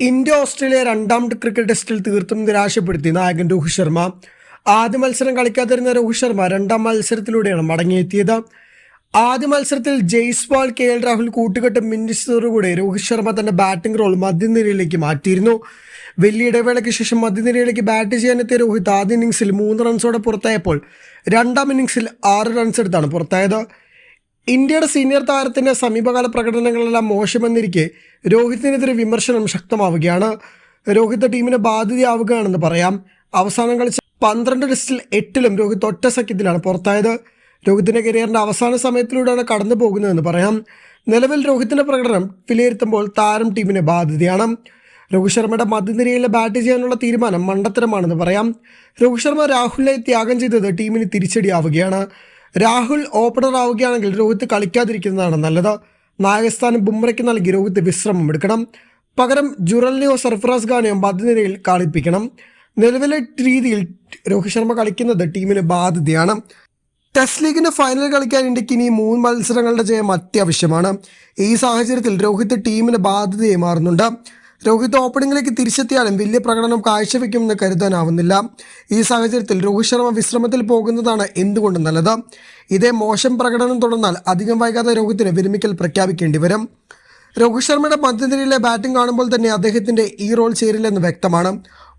India Australia രണ്ടാം cricket ടെസ്റ്റിൽ തീർത്തും നിരാശപ്പെടുത്തി. നായകൻ രോഹിത് ശർമ്മ. ആദ്യ മത്സരം കളിക്കാതിരുന്ന രോഹിത് ശർമ്മ രണ്ടാം മത്സരത്തിലൂടെയാണ് മടങ്ങിയെത്തിയത്. ആദ്യ മത്സരത്തിൽ ജയ്സ്വാൾ കെ എൽ രാഹുൽ കൂട്ടുകെട്ട് മിന്നിച്ചതോടുകൂടി രോഹിത് ശർമ്മ തന്റെ ബാറ്റിംഗ് റോൾ മധ്യനിരയിലേക്ക് മാറ്റിയിരുന്നു. വലിയ ഇടവേളയ്ക്ക് ശേഷം മധ്യനിരയിലേക്ക് ബാറ്റ് ചെയ്യാനെത്തിയ രോഹിത് ആദ്യ ഇന്നിംഗ്സിൽ മൂന്ന് റൺസോടെ പുറത്തായപ്പോൾ രണ്ടാം ഇന്നിംഗ്സിൽ ആറ് റൺസ് എടുത്താണ് പുറത്തായത്. ഇന്ത്യയുടെ സീനിയർ താരത്തിന്റെ സമീപകാല പ്രകടനങ്ങളെല്ലാം മോശമെന്നിരിക്കെ രോഹിത്തിനെതിരെ വിമർശനം ശക്തമാവുകയാണ്. രോഹിത് ടീമിന് ബാധ്യതയാവുകയാണെന്ന് പറയാം. അവസാനം കളിച്ച പന്ത്രണ്ട് ടെസ്റ്റിൽ എട്ടിലും രോഹിത് ഒറ്റ സഖ്യത്തിലാണ് പുറത്തായത്. രോഹിത്തിന്റെ കരിയറിന്റെ അവസാന സമയത്തിലൂടെയാണ് കടന്നു പോകുന്നതെന്ന് പറയാം. നിലവിൽ രോഹിത്തിന്റെ പ്രകടനം വിലയിരുത്തുമ്പോൾ താരം ടീമിന് ബാധ്യതയാണ്. രോഹിത് ശർമ്മയുടെ മധ്യനിരയിൽ ബാറ്റ് ചെയ്യാനുള്ള തീരുമാനം മണ്ടത്തരമാണെന്ന് പറയാം. രോഹിത് ശർമ്മ രാഹുലിനെ ത്യാഗം ചെയ്തത് ടീമിന് തിരിച്ചടിയാവുകയാണ്. രാഹുൽ ഓപ്പണർ ആവുകയാണെങ്കിൽ രോഹിത് കളിക്കാതിരിക്കുന്നതാണ് നല്ലത്. നായകസ്ഥാനം ബുംറയ്ക്ക് നൽകി രോഹിത് വിശ്രമം എടുക്കണം. പകരം ജുറലിനെയോ സർഫറാസ് ഖാനെയോ മധ്യനിരയിൽ കളിപ്പിക്കണം. നിലവിലെ രീതിയിൽ രോഹിത് ശർമ്മ കളിക്കുന്നത് ടീമിന് ബാധ്യതയാണ്. ടെസ്റ്റ് ലീഗിന്റെ ഫൈനൽ കളിക്കാൻ ഇന്ത്യയ്ക്ക് ഇനി മൂന്ന് മത്സരങ്ങളുടെ ജയം അത്യാവശ്യമാണ്. ഈ സാഹചര്യത്തിൽ രോഹിത് ടീമിന് ബാധ്യതയായി മാറുന്നുണ്ട്. രോഹിത് ഓപ്പണിംഗിലേക്ക് തിരിച്ചെത്തിയാലും വലിയ പ്രകടനം കാഴ്ചവെക്കുമെന്ന് കരുതാനാവുന്നില്ല. ഈ സാഹചര്യത്തിൽ രോഹിത് ശർമ്മ വിശ്രമത്തിൽ പോകുന്നതാണ് എന്തുകൊണ്ടും നല്ലത്. ഇതേ മോശം പ്രകടനം തുടർന്നാൽ അധികം വൈകാതെ രോഹിത്തിന് വിരമിക്കൽ പ്രഖ്യാപിക്കേണ്ടി വരും. രോഹിത് ശർമ്മയുടെ മധ്യനിരയിലെ ബാറ്റിംഗ് കാണുമ്പോൾ തന്നെ അദ്ദേഹത്തിന്റെ ഈ റോൾ ചേരില്ലെന്ന് വ്യക്തമാണ്.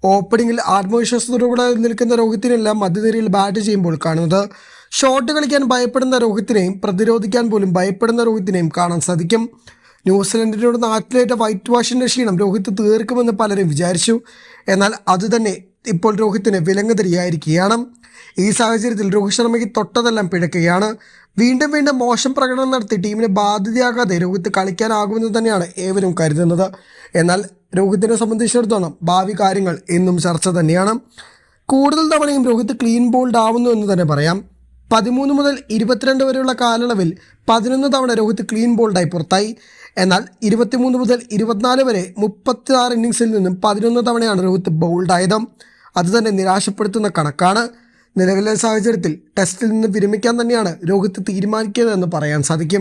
ഓപ്പണിംഗിൽ ആത്മവിശ്വാസത്തോടുകൂടെ നിൽക്കുന്ന രോഹിത്തിനെല്ലാം മധ്യനിരയിൽ ബാറ്റ് ചെയ്യുമ്പോൾ കാണുന്നത്. ഷോട്ട് കളിക്കാൻ ഭയപ്പെടുന്ന രോഹിത്തിനെയും പ്രതിരോധിക്കാൻ പോലും ഭയപ്പെടുന്ന രോഹിത്തിനെയും കാണാൻ സാധിക്കും. ന്യൂസിലൻഡിനോട് നാട്ടിലേറ്റ വൈറ്റ് വാഷിന്റെ ക്ഷീണം രോഹിത് തീർക്കുമെന്ന് പലരും വിചാരിച്ചു. എന്നാൽ അതുതന്നെ ഇപ്പോൾ രോഹിത്തിന് വിലങ്ങുതരിയായിരിക്കുകയാണ്. ഈ സാഹചര്യത്തിൽ രോഹിത് ശർമ്മയ്ക്ക് തൊട്ടതെല്ലാം പിഴക്കുകയാണ്. വീണ്ടും വീണ്ടും മോശം പ്രകടനം നടത്തി ടീമിന് ബാധ്യതയാകാതെ രോഹിത് കളിക്കാനാകുമെന്ന് തന്നെയാണ് ഏവരും കരുതുന്നത്. എന്നാൽ രോഹിത്തിനെ സംബന്ധിച്ചിടത്തോളം ഭാവി കാര്യങ്ങൾ എന്നും ചർച്ച തന്നെയാണ്. കൂടുതൽ തവണയും രോഹിത് ക്ലീൻ ബോൾഡ് ആവുന്നു എന്ന് തന്നെ പറയാം. പതിമൂന്ന് മുതൽ ഇരുപത്തിരണ്ട് വരെയുള്ള കാലയളവിൽ പതിനൊന്ന് തവണ രോഹിത് ക്ലീൻ ബോൾഡായി പുറത്തായി. എന്നാൽ ഇരുപത്തിമൂന്ന് മുതൽ ഇരുപത്തിനാല് വരെ മുപ്പത്തി ആറ് ഇന്നിങ്സിൽ നിന്നും പതിനൊന്ന് തവണയാണ് രോഹിത് ബോൾഡായത് അതുതന്നെ നിരാശപ്പെടുത്തുന്ന കണക്കാണ്. നിലവിലെ സാഹചര്യത്തിൽ ടെസ്റ്റിൽ നിന്ന് വിരമിക്കാൻ തന്നെയാണ് രോഹിത് തീരുമാനിക്കുന്നതെന്ന് പറയാൻ സാധിക്കും.